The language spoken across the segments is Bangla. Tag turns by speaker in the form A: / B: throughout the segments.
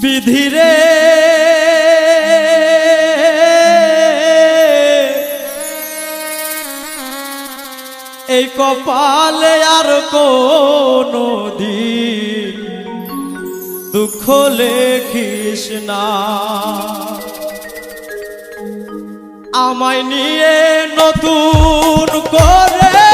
A: বিধিরে এই কপালে আর কোনো দিন দুঃখ লেখিস না। আমায় নিয়ে নতুন করে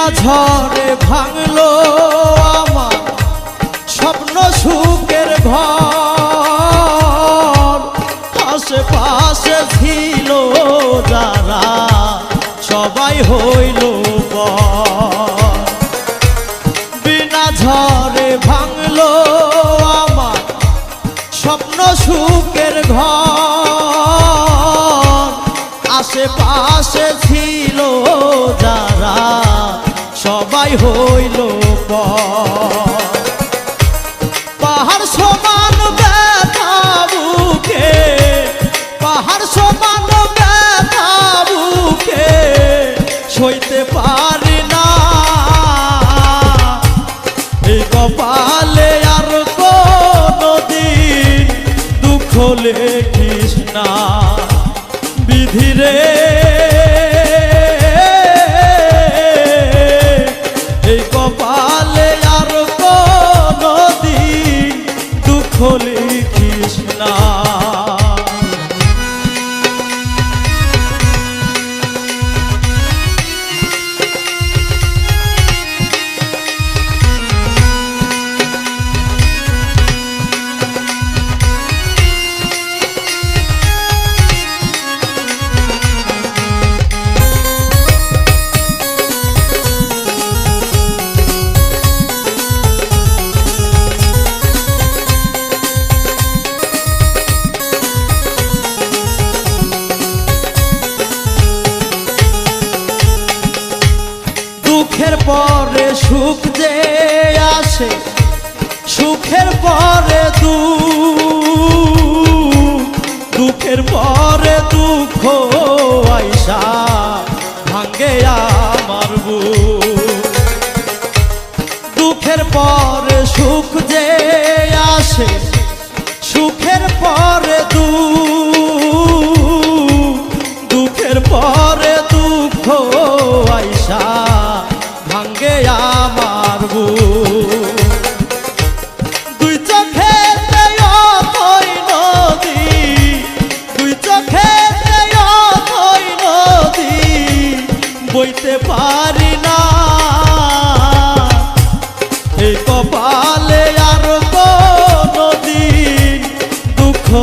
A: বিনা ঝড়ে ভাঙলো আমার স্বপ্ন সুখের ঘর আশেপাশে ছিল যারা, সবাই হইল। বিনা ঝড়ে ভাঙলো আমার স্বপ্ন সুখের ঘর আশেপাশে সবাই হইল পাহাড় সমান ব্যথা বুকে, পাহাড় সমান ব্যথা বুকে, সইতে পারি না। এই কপালে আর কোনো দিন দুঃখ লেখিস না। বিধিরে কপালে সুখ যে আসে, সুখের পরে দুঃখ, দুঃখের পরে দুঃখ আইসা ভাঙ্গে আমার দুঃখের পরে সুখ যে আসে, সুখের পরে দুঃখ, দুঃখের পরে দুঃখ আইসা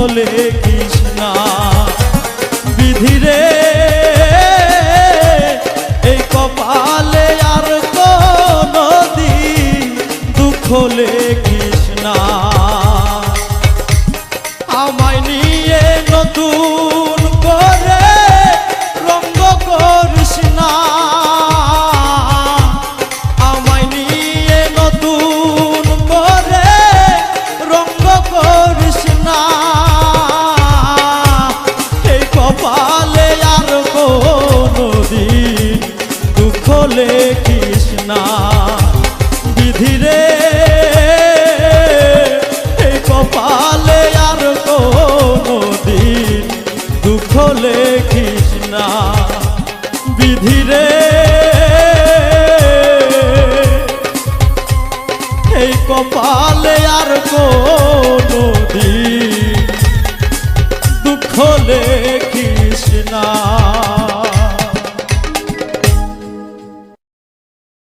A: দুঃখ কৃষ্ণা বিধিরে না। বিধিরে এই কপালে আর কোনো দিন দুঃখ লেখিস না। বিধি রে, এই কপালে আর কোনো দিন দুঃখ লেখিস না।